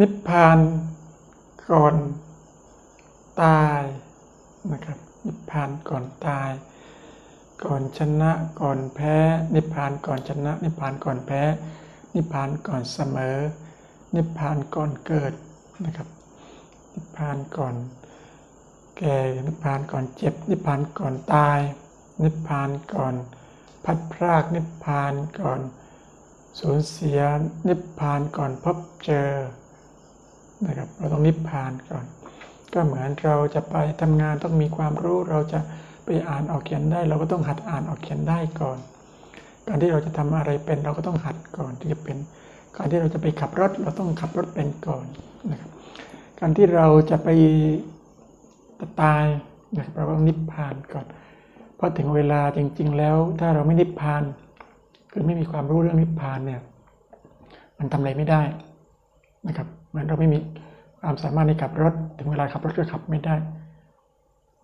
นิพพานก่อนตายนะครับ นิพพานก่อนตาย ก่อนชนะก่อนแพ้ นิพพานก่อนชนะ นิพพานก่อนแพ้ นิพพานก่อนเสมอ นิพพานก่อนเกิดนะครับ นิพพานก่อนแก่นิพพานก่อนเจ็บ นิพพานก่อนตาย นิพพานก่อนพัดพรากนิพพานก่อนสูญเสีย นิพพานก่อนพบเจอ นะครับ เราต้องนิพพานก่อน ก็เหมือนเราจะไปทำงานต้องมีความรู้ เราจะไปอ่านออกเขียนได้ เราก็ต้องหัดอ่านออกเขียนได้ก่อน การที่เราจะทำอะไรเป็นเราก็ต้องหัดก่อนที่จะเป็น การที่เราจะไปขับรถเราต้องขับรถเป็นก่อนนะครับ การที่เราจะไปตายนะครับเราต้องนิพพานก่อน เพราะถึงเวลาจริง ๆ แล้วถ้าเราไม่นิพพาน คือไม่มีความรู้เรื่องนิพพานเนี่ย มันทำอะไรไม่ได้นะครับ เหมือนเราไม่มีความสามารถในขับรถ ถึงเวลาขับรถก็ขับไม่ได้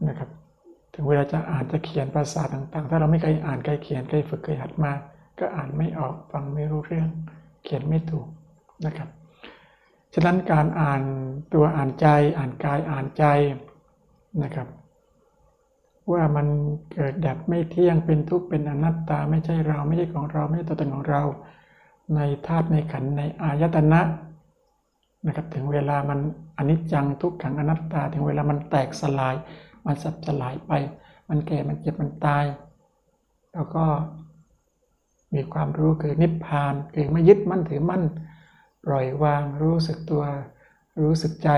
นะครับ ถึงเวลาจะอ่านจะเขียนภาษาต่างๆ ถ้าเราไม่เคยอ่านเคยเขียนเคยฝึกเคยหัดมา ก็อ่านไม่ออกฟังไม่รู้เรื่อง เขียนไม่ถูกนะครับ ฉะนั้นการอ่านตัวอ่านใจอ่านกายอ่านใจนะครับ ว่ามันเกิดดับไม่เที่ยงเป็นทุกข์เป็นอนัตตาไม่ใช่เราไม่ใช่ของเราไม่ใช่ตัวตนของเรา ในธาตุในขันในอายตนะ นะครับถึงเวลามันอนิจจังทุกขังอนัตตา ถึงเวลามันแตกสลาย มันสับสลายไป มันแก่มันเจ็บมันตาย แล้วก็มีความรู้คือนิพพานคือไม่ยึดมั่นถือมั่น ปล่อยวางรู้สึกตัว รู้สึกใจ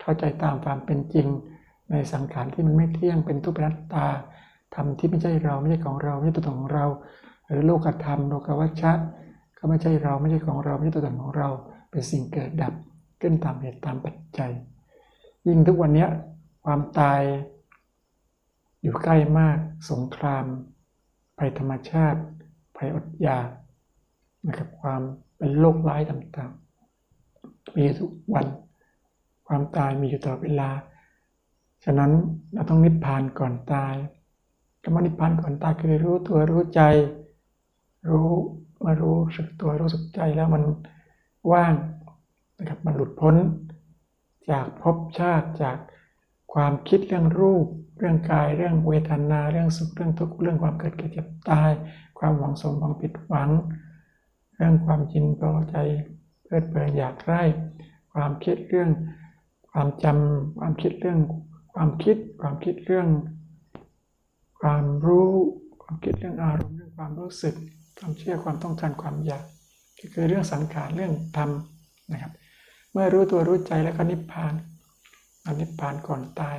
เข้าใจตามความเป็นจริง ในสังขารที่มันไม่เที่ยงเป็นทุกข์เป็นอนัตตาธรรมที่ไม่ใช่เราไม่ใช่ของเราไม่ใช่ตัวตนของเรา หรือโลกธรรมโลกวัชชะก็ไม่ใช่เราไม่ใช่ของเราไม่ใช่ตัวตนของเรา เป็นสิ่งเกิดดับขึ้นตามเหตุตามปัจจัย ยิ่งทุกวันนี้ความตายอยู่ใกล้มากสงครามภัยธรรมชาติภัยอดอยากนะครับความเป็นโรคร้ายต่างๆ มีทุกวัน ความตายมีอยู่ตลอดเวลา ฉะนั้นเราต้องนิพพานก่อนตายคำว่านิพพานก่อนตายคือรู้ตัวรู้ใจ รู้มารู้สึกตัวรู้สึกใจแล้วมัน ว่างนะครับมันหลุดพ้น จากภพชาติจากความคิดเรื่องรูป เรื่องกาย เรื่องเวทนา เรื่องสุขเรื่องทุกข์เรื่องความเกิดแก่เจ็บตาย ความหวังสมหวังผิดหวัง เรื่องความยินพอใจเพลิดเพลินอยากใคร่ความคิดเรื่องความจำความคิดเรื่องความคิด ความคิดเรื่อง ความรู้ ความคิดเรื่องอารมณ์เรื่องความรู้สึก ความเชื่อความต้องการความอยาก ก็คือเรื่องสังขารเรื่องธรรมนะครับ เมื่อรู้ตัวรู้ใจแล้วก็นิพพานเอานิพพานก่อนตาย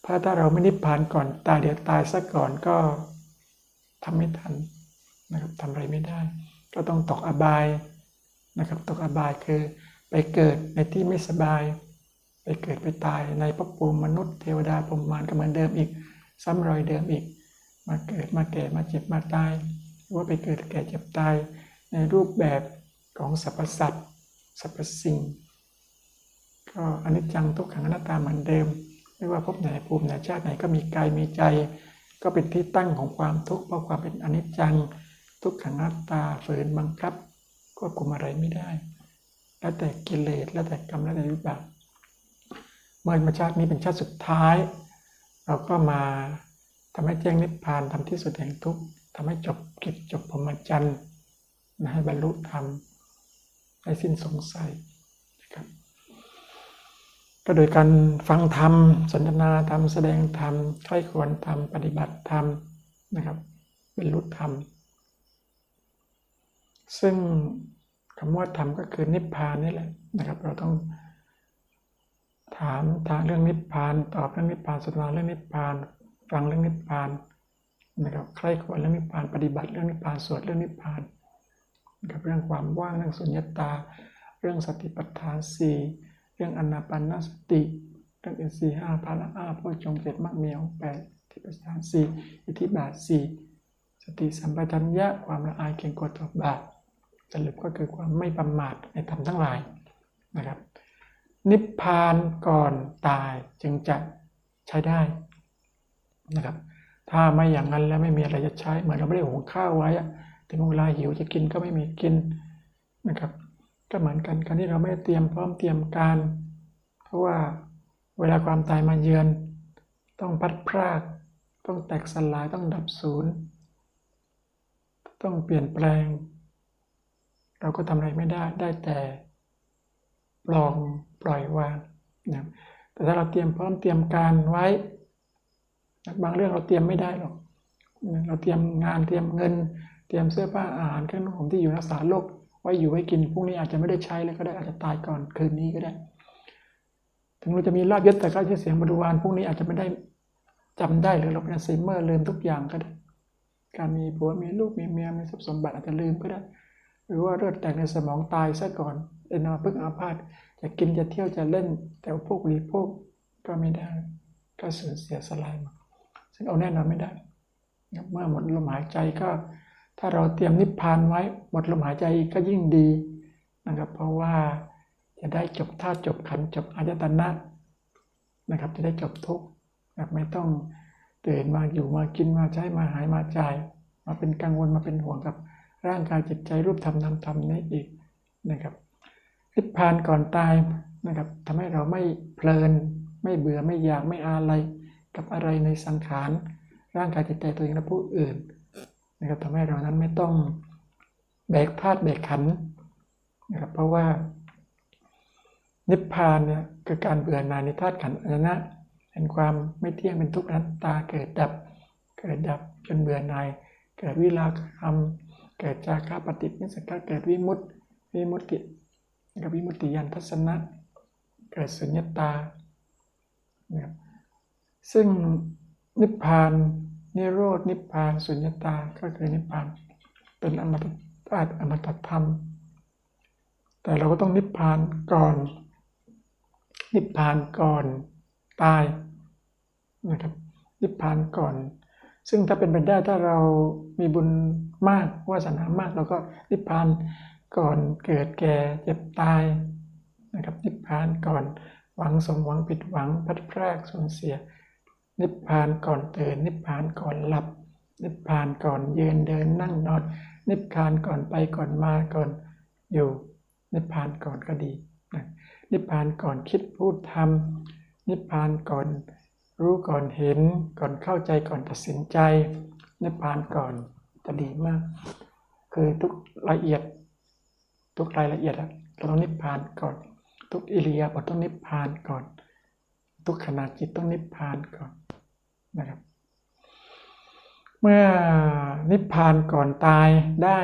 เพราะถ้าเราไม่นิพพานก่อนตายเดี๋ยวตายซะก่อนก็ทำไม่ทันนะครับทำอะไรไม่ได้ ก็ต้องตกอบายนะครับ ตกอบายคือไปเกิดในที่ไม่สบาย ไปเกิดไปตายในภพภูมิมนุษย์เทวดาพรหมมารก็เหมือนเดิมอีก ซ้ำรอยเดิมอีก มาเกิดมาแก่มาเจ็บมาตาย ว่าไปเกิดแก่เจ็บตาย ในรูปแบบของสรรพสัตว์สรรพสิ่ง ก็อนิจจังทุกขังอนัตตาเหมือนเดิม ไม่ว่าภพไหนภูมิไหนชาติไหนก็มีกายมีใจ ก็เป็นที่ตั้งของความทุกข์เพราะความเป็นอนิจจังทุกขังอนัตตาฝืนบังคับควบคุมอะไรไม่ได้ แล้วแต่กิเลสแล้วแต่กรรมแล้วแต่วิบากเมื่อมาชาตินี้เป็นชาติสุดท้าย เราก็มาทำให้แจ้งนิพพานทำที่สุดแห่งทุกข์ทำให้จบกิจจบพรหมจรรย์ นะให้บรรลุธรรมให้สิ้นสงสัยนะครับ ก็โดยการฟังธรรม สนทนาธรรม แสดงธรรมใคร่ควรธรรม ปฏิบัติธรรมนะครับบรรลุธรรม ซึ่งคำว่าธรรมก็คือนิพพานนี่แหละนะครับ เราต้องถามทางเรื่องนิพพาน ตอบเรื่องนิพพานสนทนาเรื่องนิพพาน ฟังเรื่องนิพพานนะครับใคร่ควรเรื่องนิพพาน ปฏิบัติเรื่องนิพพานสวดเรื่องนิพพาน นะครับเรื่องความว่างเรื่องสุญญตา เรื่องสติปัฏฐานสี่เรื่องอนาปานสติเรื่องอินทรีย์ห้าพาละห้าพุทจงเจ็ดมรรคมีองแปดที่ปัฏฐานสี่อิทธิบาทสี่สติสัมปชัญญะความละอายเก่งกลัวต่อบาปสรุปก็คือความไม่ประมาทในธรรมทั้งหลายนะครับ นิพพานก่อนตายจึงจะใช้ได้นะครับ ถ้าไม่อย่างนั้นแล้วไม่มีอะไรจะใช้เหมือนเราไม่ได้หุงข้าวไว้อะ ถึงเวลาหิวจะกินก็ไม่มีกินนะครับ ก็เหมือนกันการที่เราไม่เตรียมพร้อมเตรียมการ เพราะว่าเวลาความตายมาเยือน ต้องพัดพราก ต้องแตกสลายต้องดับศูนย์ต้องเปลี่ยนแปลง เราก็ทำอะไรไม่ได้ได้แต่ปลองปล่อยวางนะแต่ถ้าเราเตรียมพร้อมเตรียมการไว้ บางเรื่องเราเตรียมไม่ได้หรอก เราเตรียมงานเตรียมเงิน เตรียมเสื้อผ้าอาหารเครื่องนุ่งห่มที่อยู่รักษาโรคไว้อยู่ไว้กินพรุ่งนี้อาจจะไม่ได้ใช้เลยก็ได้อาจจะตายก่อนคืนนี้ก็ได้ ถึงเราจะมีลาบยศแต่ก็ชื่อเสียงบริวารพรุ่งนี้อาจจะไม่ได้จำได้หรือเราเป็นอัลไซเมอร์ลืมทุกอย่างก็ได้ การมีผัวมีลูกมีเมียมีทรัพย์สมบัติอาจจะลืมก็ได้ หรือว่าเลือดแตกในสมองตายซะก่อนเป็นอาพึกษ์อาพาธจะกินจะเที่ยวจะเล่น แต่พวกบริโภคก็ไม่ได้ก็สูญเสียสลายหมดซึ่งเอาแน่นอนไม่ได้ เมื่อหมดลมหายใจก็ ถ้าเราเตรียมนิพพานไว้หมดลมหายใจก็ยิ่งดีนะครับ เพราะว่าจะได้จบท่าตุจบขันจบอายตนะนะครับ จะได้จบทุกข์แบบไม่ต้องตื่นมาอยู่มากินมาใช้มาหายมาจ่าย มาเป็นกังวลมาเป็นห่วงกับร่างกายจิตใจรูปธรรมนามธรรมนี้อีกนะครับนิพพานก่อนตายนะครับทำให้เราไม่เพลิน ไม่เบื่อไม่อยากไม่อาลัยกับอะไรในสังขารร่างกายจิตใจตัวเองและผู้อื่น นะครับทำให้เรานั้นไม่ต้องแบกธาตุแบกขันนะครับเพราะว่า นิพพานเนี่ยคือการเบื่อหน่ายในธาตุขันธ์อายนะเห็นความไม่เที่ยงเป็นทุกข์นัตตาเกิดดับ เกิดดับจนเบื่อหน่ายเกิดวิราคะเกิดจากาปฏินิสกะเกิดวิมุตติวิมุตติกับวิมุตติยานทัศนะเกิดสุญญตานะครับซึ่งนิพพาน นิโรธนิพพานสุญญตาก็คือนิพพานเป็นอมตะอมตะธรรม แต่เราก็ต้องนิพพานก่อน นิพพานก่อนตายนะครับ นิพพานก่อน ซึ่งถ้าเป็นไปได้ถ้าเรามีบุญมากวาสนามากเราก็นิพพานก่อนเกิดแก่เจ็บตายนะครับนิพพานก่อนหวังสมหวังผิดหวังพัดพรากสูญเสีย นิพพานก่อนตื่น นิพพานก่อนหลับ นิพพานก่อนยืนเดินนั่งนอน นิพพานก่อนไปก่อนมาก่อนอยู่ นิพพานก่อนก็ดี นิพพานก่อนคิดพูดทำนิพพานก่อนรู้ก่อนเห็นก่อนเข้าใจก่อนตัดสินใจ นิพพานก่อนจะดีมาก คือทุกละเอียด ทุกรายละเอียดอะเราต้องนิพพานก่อน ทุกอิริยาบถต้องนิพพานก่อน ทุกขณะจิตต้องนิพพานก่อน นะครับ เมื่อนิพพานก่อนตายได้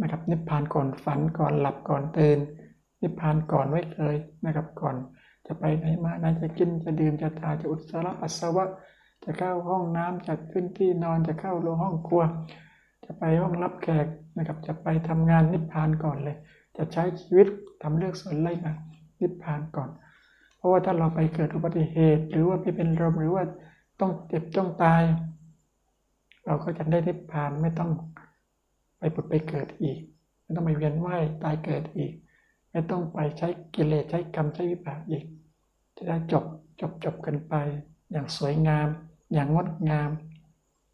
นะครับ นิพพานก่อนฝันก่อนหลับก่อนตื่น นิพพานก่อนไว้เลยนะครับ ก่อนจะไปไหนมาไหนจะกินจะดื่มจะทาจะอุจจาระปัสสาวะ จะเข้าห้องน้ำจะขึ้นที่นอนจะเข้าโรงห้องครัว จะไปห้องรับแขกนะครับ จะไปทำงานนิพพานก่อนเลย จะใช้ชีวิตทำเลือกส่วนไรนะนิพพานก่อน เพราะว่าถ้าเราไปเกิดอุบัติเหตุ หรือว่าไปเป็นลมหรือว่า ต้องเจ็บต้องตาย เราก็จะได้นิพพานไม่ต้องไปผุดไปเกิดอีก ไม่ต้องไปเวียนว่ายตายเกิดอีก ไม่ต้องไปใช้กิเลสใช้กรรมใช้วิบากอีก จะได้จบจบจบกันไป อย่างสวยงาม อย่างงดงาม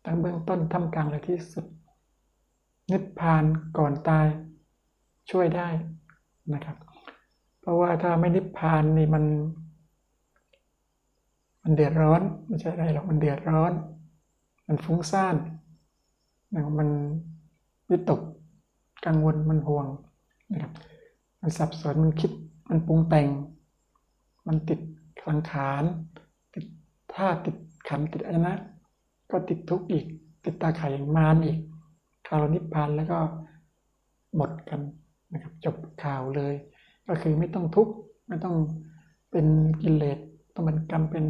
ตั้งเบื้องต้นท่ามกลางและที่สุด นิพพานก่อนตายช่วยได้นะครับ เพราะว่าถ้าไม่นิพพานนี่มัน มันเดือดร้อนไม่ใช่อะไรหรอกมันเดือดร้อน มันฟุ้งซ่านมันวิตกกังวลมันห่วงนะครับมันสับสนมันคิดมันปรุงแต่ง มันติดสังขารติดท่าติดขันติดอนะ ก็ติดทุกข์อีก ติดตาข่ายอย่างมารอีกคาวนิพพานแล้วก็หมดกันนะครับจบข่าวเลย ก็คือไม่ต้องทุกข์ไม่ต้องเป็นกิเลสต้องเป็นกรรมเป็น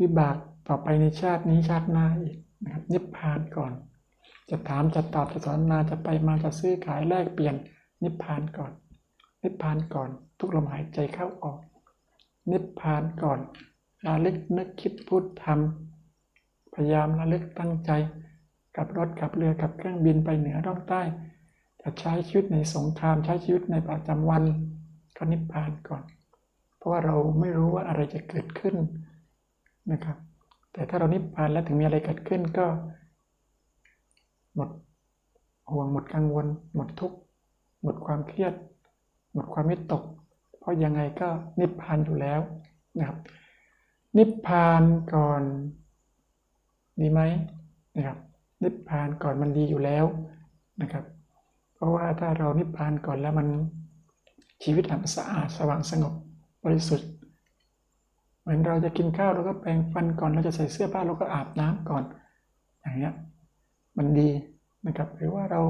วิบากต่อไปในชาตินี้ชาติหน้าอีกนะครับนิพพานก่อน จะถามจะตอบจะสอนนาจะไปมาจะซื้อขายแลกเปลี่ยน นิพพานก่อน นิพพานก่อน ทุกลมหายใจเข้าออก นิพพานก่อนระลึกนึกคิดพูดทำพยายามระลึกตั้งใจกับรถกับเรือกับเครื่องบินไปเหนือร่องใต้จะใช้ชีวิตในสงครามใช้ชีวิตในประจำวันก็นิพพานก่อน เพราะว่าเราไม่รู้ว่าอะไรจะเกิดขึ้น นะครับ แต่ถ้าเรานิพพานแล้วถึงมีอะไรเกิดขึ้นก็ หมดห่วงหมดกังวล หมดทุกข์หมดความเครียด หมดความวิตก เพราะยังไงก็นิพพานอยู่แล้วนะครับนิพพานก่อนดีไหมนะครับนิพพานก่อนมันดีอยู่แล้วนะครับ เพราะว่าถ้าเรานิพพานก่อนแล้วมันชีวิตมันสะอาดสว่างสงบบริสุทธิ์ เหมือนเราจะกินข้าวเราก็แปรงฟันก่อน เราจะใส่เสื้อผ้าเราก็อาบน้ำก่อน อย่างเงี้ยมันดีนะครับหรือว่าเรา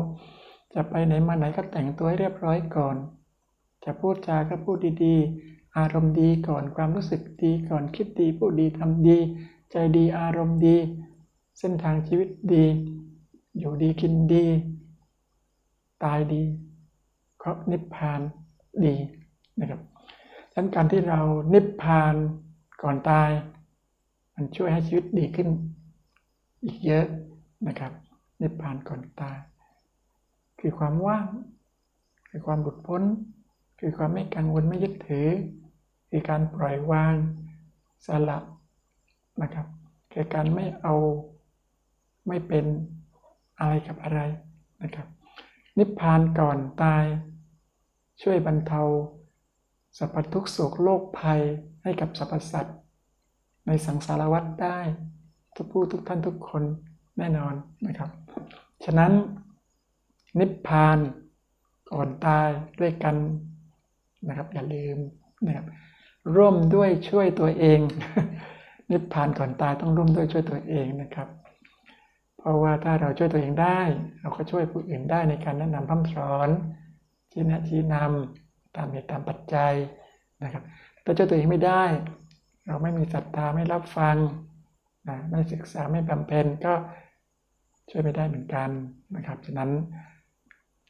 จะไปไหนมาไหนก็แต่งตัวให้เรียบร้อยก่อน จะพูดจาก็พูดดีๆ อารมณ์ดีก่อนความรู้สึกดีก่อนคิดดีพูดดีทำดี ใจดีอารมณ์ดี เส้นทางชีวิตดี อยู่ดีกินดี ตายดีเพราะนิพพานดีนะครับดังนั้นการที่เรานิพพาน ก่อนตาย มันช่วยให้ชีวิตดีขึ้น อีกเยอะนะครับนิพพานก่อนตาย คือความว่าง คือความหลุดพ้น คือความไม่กังวลไม่ยึดถือ คือการปล่อยวางสละนะครับคือการไม่เอาไม่เป็นอะไรกับอะไรนะครับ นิพพานก่อนตาย ช่วยบรรเทาสรรพทุกข์โศกโรคภัย ให้กับสรรพสัตว์ในสังสารวัฏได้ ทุกผู้ทุกท่านทุกคนแน่นอนนะครับ ฉะนั้นนิพพานก่อนตายด้วยกันนะครับอย่าลืมนะครับร่วมด้วยช่วยตัวเอง นิพพานก่อนตายต้องร่วมด้วยช่วยตัวเองนะครับ เพราะว่าถ้าเราช่วยตัวเองได้ เราก็ช่วยผู้อื่นได้ในการแนะนำพัฒสอนชี้แนะชี้นำตามเหตุตามปัจจัยนะครับ ถ้าช่วยตัวเองไม่ได้ เราไม่มีศรัทธาไม่รับฟังนะไม่ศึกษาไม่บำเพ็ญก็ช่วยไม่ได้เหมือนกันนะครับฉะนั้น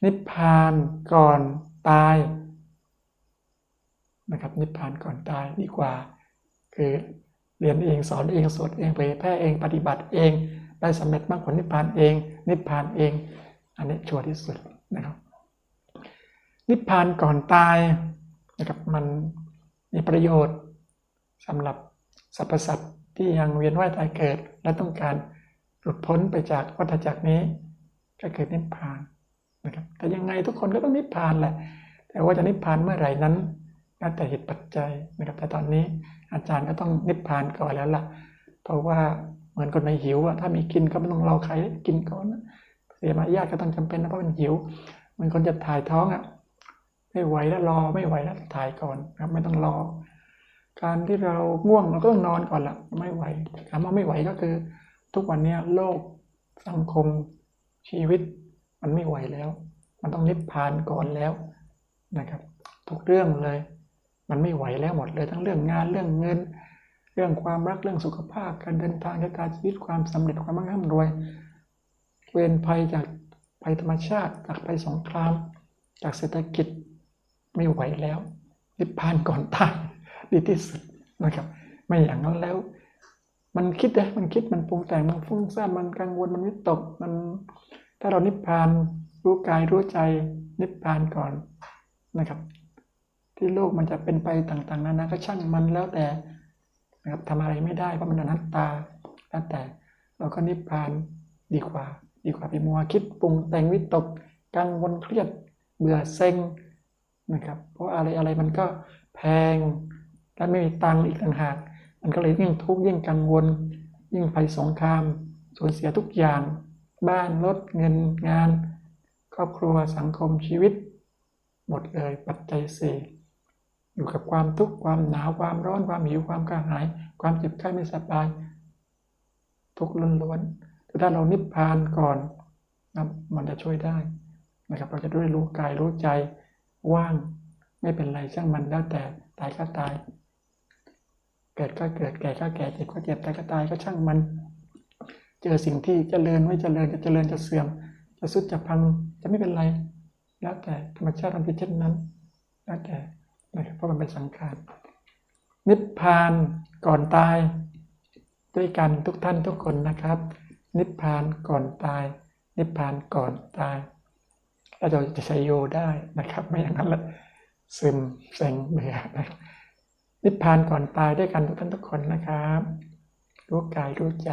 นิพพานก่อนตายนะครับนิพพานก่อนตายดีกว่า คือเรียนเองสอนเองสวดเองเผยแพร่เองปฏิบัติเอง ได้สำเร็จมากผลนิพพานเอง นิพพานเอง อันนี้ชัวร์ที่สุดนะครับ นิพพานก่อนตายนะครับมัน มีประโยชน์สำหรับสรรพสัตว์ที่ยังเวียนว่ายตายเกิด และต้องการหลุดพ้นไปจากวัฏจักรนี้ ก็คือนิพพานนะครับแต่ยังไงทุกคนก็ต้องนิพพานแหละ แต่ว่าจะนิพพานเมื่อไหร่นั้นแล้วแต่เหตุปัจจัยนะครับแต่ตอนนี้อาจารย์ก็ต้องนิพพานก่อนแล้วล่ะ เพราะว่าเหมือนคนในหิวอะถ้ามีกินก็ไม่ต้องรอใครกินก่อนเสียมารยาทก็ต้องจำเป็นนะเพราะมันหิวเหมือนคนจะถ่ายท้องอะ ไม่ไหวแล้วรอไม่ไหวแล้วถ่ายก่อนครับไม่ต้องรอ การที่เราง่วงเราก็ต้องนอนก่อนละไม่ไหวคำว่าไม่ไหวก็คือ ทุกวันนี้โลกสังคมชีวิตมันไม่ไหวแล้ว มันต้องนิพพานก่อนแล้วนะครับ ทุกเรื่องเลย มันไม่ไหวแล้วหมดเลย ทั้งเรื่องงานเรื่องเงิน เรื่องความรักเรื่องสุขภาพ การเดินทางการชีวิตความสำเร็จความมั่งคั่งรวย เวรภัยจากภัยธรรมชาติจากภัยสงคราม จากเศรษฐกิจ ไม่ไหวแล้วนิพพานก่อนตายดีที่สุดนะครับ ไม่อย่างนั้นแล้ว มันคิดเลยมันคิดมันปรุงแต่งมันฟุ้งซ่านมันกังวลมันวิตกมัน ถ้าเรานิพพานรู้กายรู้ใจนิพพานก่อนนะครับ ที่โลกมันจะเป็นไปต่างๆนานาก็ช่างมันแล้วแต่นะครับทำอะไรไม่ได้เพราะมันอนัตตาแล้วแต่เราก็นิพพานดีกว่า ดีกว่าไปมัวคิดปรุงแต่งวิตกกังวลเครียดเบื่อเซ็ง นะครับ เพราะอะไรอะไรมันก็แพงและไม่มีตังค์อีกต่างหาก มันก็เลยยิ่งทุกข์ยิ่งกังวล ยิ่งภัยสงครามสูญเสียทุกอย่าง บ้านรถเงินงาน ครอบครัวสังคมชีวิต หมดเลยปัจจัยสี่อยู่กับความทุกข์ความหนาวความร้อนความหิวความกระหาย ความเจ็บไข้ไม่สบาย ทุกข์ล้วนๆแต่ถ้าเรานิพพานก่อนนะมันจะช่วยได้นะครับเราจะด้วยรู้กายรู้ใจ ว่าง ไม่เป็นไรช่างมันแล้วแต่ตายก็ตาย เกิดก็เกิดแก่ก็แก่เจ็บก็เจ็บตายก็ตายก็ช่างมัน เจอสิ่งที่เจริญไม่เจริญจะเจริญจะเสื่อม จะสุดจะพังจะไม่เป็นไร แล้วแต่ธรรมชาติมันเป็นเช่นนั้น แล้วแต่นะครับเพราะมันเป็นสังขารนิพพานก่อนตาย ด้วยกันทุกท่านทุกคนนะครับ นิพพานก่อนตาย นิพพานก่อนตาย เราจะใช้โยได้นะครับ ไม่อย่างนั้นละซึมเซ็งเบื่อนะครับนิพพานก่อนตายด้วยกันทุกท่านทุกคนนะครับ รู้กายรู้ใจ